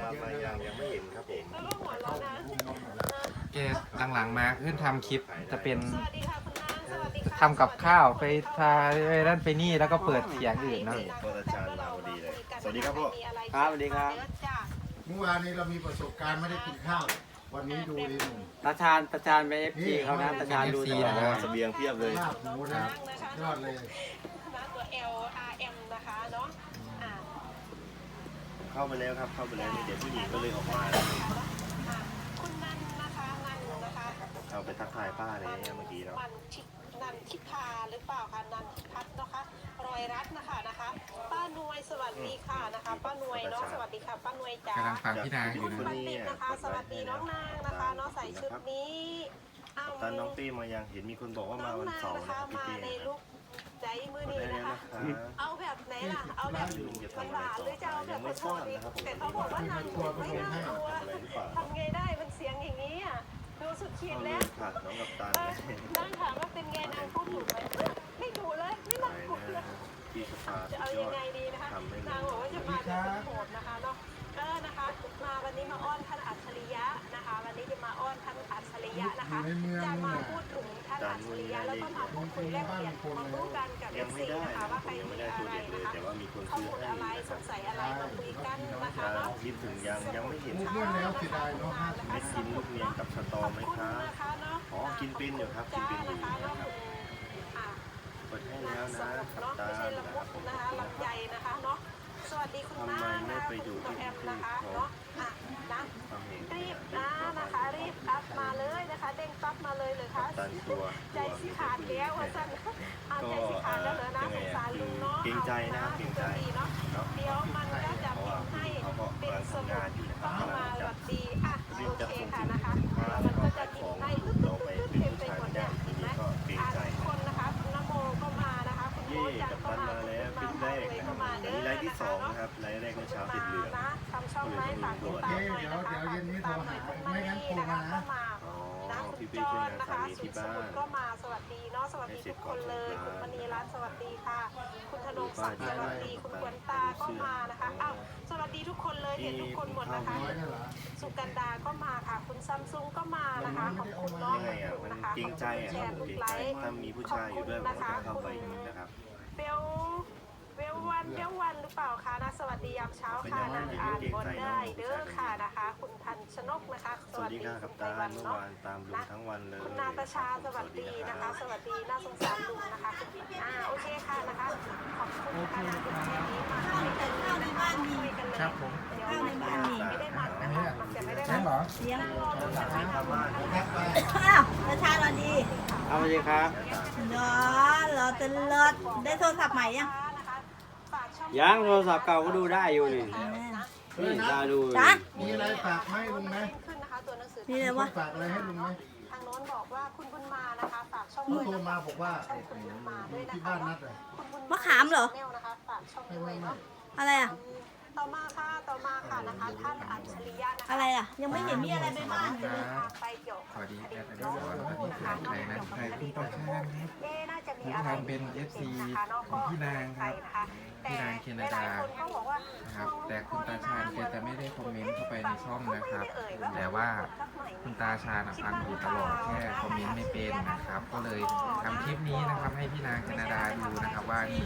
ดามายังยังไม่เห็นครับผมแล้วก็หัวเราะนะแกหลังๆมาขึ้นทำคลิปจะเป็นสวัสดีค่ะคุณนางสวัสดีค่ะทำกับข้าวไปทาไปนั่นไปนี่แล้วก็เปิดเสียงอื่นเนอะพ่อตาชาญมาพอดีเลยสวัสดีครับพ่อ ครับสวัสดีครับ เมื่อวานนี้เรามีประสบการณ์ไม่ได้กินข้าว วันนี้ดูดิหนุ่มตาชาญตาชาญเป็นเอฟซีเขานะตาชาญดู FC ตลอดนะเสบียงเพียบเลยลาบหมูนะยอดเลยนะตัว L R M นะคะเนาะอ่า เข้าไปแล้วครับ เข้าไปแล้วนี่เดี๋ยวผู้หญิงก็เลยออกมา คุณนันนะคะนันนะคะเอาไปทักทายป้าเลยเมื่อกี้เนานันทินันทิพาหรือเปล่าคะนันทิพัฒน์นะคะ รอยรัตน์นะคะนะคะ ป้านวยสวัสดีค่ะนะคะ ป้านวยเนาะสวัสดีค่ะ ป้านวยจ๋ากำลังฟังพี่นางอคุยู่ณนะบัณฑิตนะคะ สวัสดีน้องนางนะคะเนาะใส่ชุดนี้อ้าตอนน้องเป้มายังเห็นมีคนบอกว่ามาวันนางเสาร์นะคะรับพี่มาในะคลุรับกใจมือมานี้ได้แล้วนะนะคะคะ เอาแบบไหนล่ะ เอาแบบหวานๆหรือจะเอาแบบกระโชกดีแต่เขาบอกว่านางไม่น่ากลัวอะไรหรือเปล่าทำไงได้มันเสียงอย่างนี้อะดูสุดขีดเอาเลแล้วยค่ะน้องกับตันเอเลอยนางถามว่าเป็นไงนางพูดถูกไหมไม่ถูกเลยไม่ไปน่ากลัวเลนะยพี่สภาสุจะดเอายยัองดไงดีนะคะทำไม่เหมือนนางบอกว่าจะมาเป็นโหดนะคะเนาะเออนะคะ มาวันนี้มาอ้อนท่านอัจฉริยะนะคะ วันนี้จะมาอ้อนท่านอัจฉริยะนะคะ จะมาพูดถึงท่านอัจฉริยะแล้วก็มาพูดคุยแลกเปลี่ยนความรู้กันกับเอยังฟไม่ซีได้นะคะนะว่าผใครมยังไม่มีได้อะตัวไรเด็ดเลยนะคะแต่ว่ามีคนข้อซื้อมูลให้อะไรนะคสรับงสัยอะไรมาคุยกันนะคะจะเนาะคิดถึงยังยังไม่เห็นพูดเรื่องแล้วเสียดายเนาะห้าสิบไม่กินลูกเนียนกับสตอไหมขอบคคุณรับนะคะเนาะอ๋อกินเป็นอยู่ครับกินเป็นอยู่จ้านะนะคะครับอ่าเปิดให้นาแล้วงสนะมุทรกับเนาะตาไม่ใช่นะละคมุรับดผมนะคะลำใหญ่นะคะเนาะสวัสดีคุณน้านะคะคุณตัวแอมนะคะเนาะอะนะฟังเองรีบนะนะคะรีบ ด้งปั๊บมาเลยเลยค่ะตันตัวใจสิขาดแล้วว่าสั่นเอาก็ใจสิขาดแล้วเหรอนะสงสารลุงเนาะเกรงใจนะครับเกรงใจเนาะเนาะเดี๋ยวมันก็จะเพราะพิว่ามพ์ให้เขาก็เป็นกำลังสมุด จปี้อช่วยนงานนะสาคะมีสุที่ดสบ้ามุนทรก็มาสวัสดีเนาะสวัสดีทุกคนเลย คุณมณีรัตน์สวัสดีค่ะ คุณธนงศักดิ์สวัสดีคุณขวัญตาก็มานะคะอ้าวสวัสดีทุกคนเลยเห็นทุกคนหมดนะคะน้อยนั่นเหรอสุกันดาก็มาค่ะ คุณซัมซุงก็มานะคะขอบคุณเนาะยังไงอะมันนะคะเกรงใจอะแชครับร์ผมทุเกกรงไลใจฟ์ถ้ามีผู้ชายอยู่ด้วยผมก็จะเข้าไปนะครับ เบลเบลวันเบลวันหรือเปล่าคะนะสวัสดียามเช้าค่ะนางอ่านบนได้เด้อค่ะนะคะ คุณพันชนกนะคะ สวัสดีค่ะกับณตาไพวันเมื่อเนาะวานตามลุงทั้งวันเลยคุณนาตาชาสวัสดีนะคะ สวัสดีน่าสงสารลุงนะคะอ่าโอเคค่ะนะคะขอบคุณค่ะนะคุณแม่นี้มาคุยกันเลยนะคะคุยกันเลยครับผมเดี๋ยวมันไม่ได้มันนะคะมันจะไม่ได้ใช่เหรอเลี้ยงนั่งรอดูจะไม่ทำนะคะแท็กไปอ้าวประชาชนดีเอาไปเลยครับเนาะเราจะเลิศได้โทรศัพท์ใหม่ยัง ยังโทรศัพท์เก่าก็ดูได้อยู่นี่นี่ตาดูอยู่จ๊ะ มีอะไรฝากไหมลุงไหมขึ้นนะคะตัวหนังสือนี่เลยว่าฝากอะไรให้ลุงไหมทางโน้นบอกว่าคุณบุญมานะคะฝากช่องเขาด้วยโทรนะมาคะบอกว่าช่องคุณบุญมาด้วยนะที่คะบ้านนัดเลยคุณบุญมะขามเหรอ แนวนะคะฝากช่องด้วยเนาะอะไรอะ ต่อมาค่ะต่อมาค่ะนะคะท่านอัจฉริยะนะคะอะไรอะ ยังไม่เห็นมีอะไรไปบ้านเลย ทางไปเกี่ยวสวัสดีแอดอดีศรสวัสดีแฟนใครนะใครคุณประชานครับเอ๊ะน่า จะมีอะไรทำเป็น FC คะเนาะของพี่นางครับพี่นางเคนดาหลาคนก็บอกว่านะครับ แต่คุณตาชาญแกจะไม่ได้คอมเมนต์เข้าไปในช่องนะครับ แต่ว่าคุณตาชาญฟังอยู่ตลอดแค่คอมเมนต์ไม่เป็นนะครับ ก็เลยทำคลิปนี้นะครับให้พี่นางแคนาดาดูนะครับว่านี่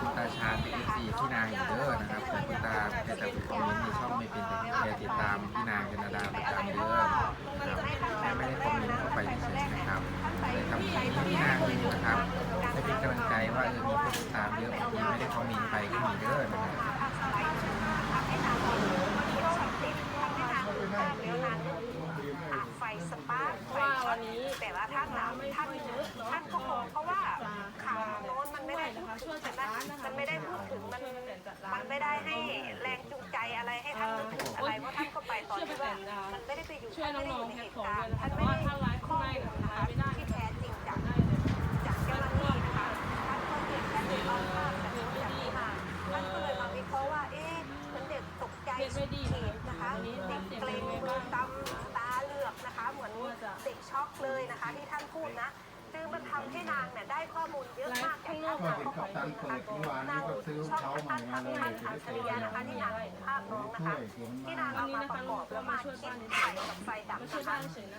คุณตาชาญเป็น FC พี่นางอยู่เด้อนะครับแต่คุณตาแกจะคอมเมนต์ในช่องไม่เป็นแต่แกติดตามพี่นางแคนาดาประจำเด้อนะครับแค่ไม่ได้คอมเมนต์เข้าไปเฉยๆนะครับ ทำคลิปให้พี่นางดูนะครับให้เป็นกำลังใจว่าเออมีคนติดตามเยอะบางทีไม่ได้คอมเมนต์ไปก็มีเด้อนะครับไฟสปาร์คไฟช็อตแต่ว่าท่านนะท่านท่านก็มองเพราะว่าข่าวโน้นมันไม่ได้พูดถึงใช่ไหมมันไม่ได้พูดถึงมันมันไม่ได้ให้แรงจูงใจอะไรให้ท่านนึกถึงอะไรเพราะท่านก็ไปตอนที่ว่ามันไม่ได้ไปอยู่ท่านไม่ได้อยู่ในเหตุการณ์ท่านไม่ได้ข้อมูลนะคะ ที่ท่านพูดนะ คือมันทำให้นางเนี่ยได้ข้อมูลเยอะมากจากท่านก็เห็นกัปตันเปิดเมื่อวานนี้ก็ซื้อเขาใหม่มาเลยท่านจะอัได้จฉเปิริดยะงานะคะนที่นี่นางเห็นภาพน้องนะช่วคะยเห็นที่นางเอามาประกอบแล้วมาคิดไฟกับไฟดับนะคะ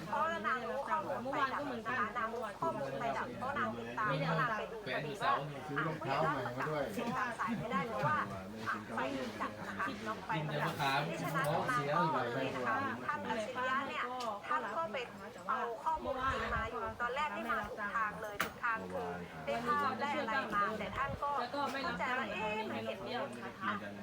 เพราะนางรู้ข้อมูลไฟดับนะคะนางรู้ข้อมูลไฟดับเพราะนางติดตามแล้วนางไปดูพอดีว่าซื้อรองเท้าใหม่มาด้วยเสียงตามสายไม่ได้เพราะว่าไฟดับนะคะน้องไฟมันดับที่ฉะนั้นมาก็เลยนะคะท่านอัจฉริยะเนี่ยท่านก็ไปเอาข้อมูลจริงมาอยู่ตอนแรกที่มาถูกทางเลยถูกทางคือได้ภาพได้อะไรมาแต่ท่านก็เข้าใจว่าเอ๊ะมันเห็นริ้ว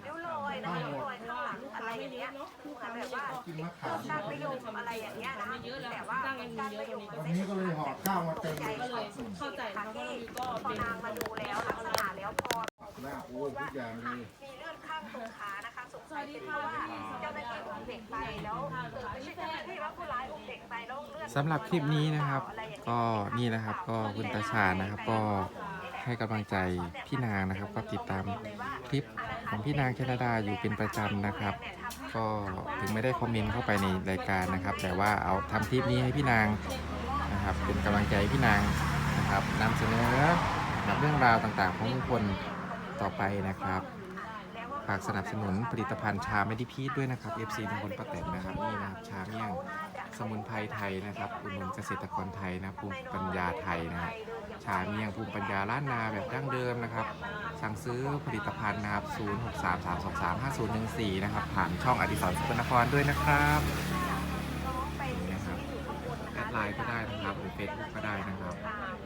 ริ้วรอยนะคะริ้วรอยข้างหลังอะไรอย่างเงี้ยเหมือนแบบว่ากินมะพวขากมการประโยชน์อะไรอย่างเงี้ยนะแต่ว่าการประโยชน์วันนี้ก็เลยห่อข้าวมาเต็มใจเลยเข้าใจนะคะที่พอนางมาดูแล้วลักษณะแล้วพอ หน้าโอ้ยทุกอย่างเลยมีเลือดข้างตรงขานะคะสงสัยเป็นเพราะว่าเจ้าหน้าที่อุ้มเด็กไปแล้วไม่ใช่เจ้าหน้าที่ว่าผู้ร้ายอุ้มเด็กไปแล้วเลือดสำหรับคลิปนี้นะครับ ก็นี่นะครับ ก็คุณตาชานะครับ ก็ให้กำลังใจพี่นางนะครับ ก็ติดตามคลิปของพี่นางแคนาดาอยู่เป็นประจำนะครับ ก็ถึงไม่ได้คอมเมนต์เข้าไปในรายการนะครับ แต่ว่าเอาทำคลิปนี้ให้พี่นางนะครับ เป็นกำลังใจพี่นางนะครับนำเสนอเรื่องราวต่างๆ ของลุงพล ต่อไปนะครับฝากสนับสนุนผลิตภัณฑ์ชาไม่ได้พีดด้วยนะครับ FC ทุกคนป้าแตนนะครับนี่นะครับชาเมี่ยงสมุนไพรไทยนะครับอุดหนุนเกษตรกรไทยนะภูมิปัญญาไทยนะครับชาเมี่ยงภูมิปัญญาล้านนาแบบดั้งเดิมนะครับ สั่งซื้อผลิตภัณฑ์นะครับ 0633235014 นะครับ ผ่านช่องอดิศรสกลนครด้วยนะครับนี่นะครับแอดไลน์ก็ได้นะครับหรือเฟซบุ๊กก็ได้นะครับ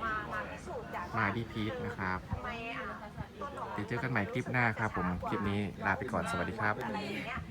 มามาพิสูจน์จากมาดีพีทนะครับ เดี๋ยวเจอกันใหม่คลิปหน้าครับผม คลิปนี้ลาไปก่อน สวัสดีครับ อะไรอย่างเงี้ย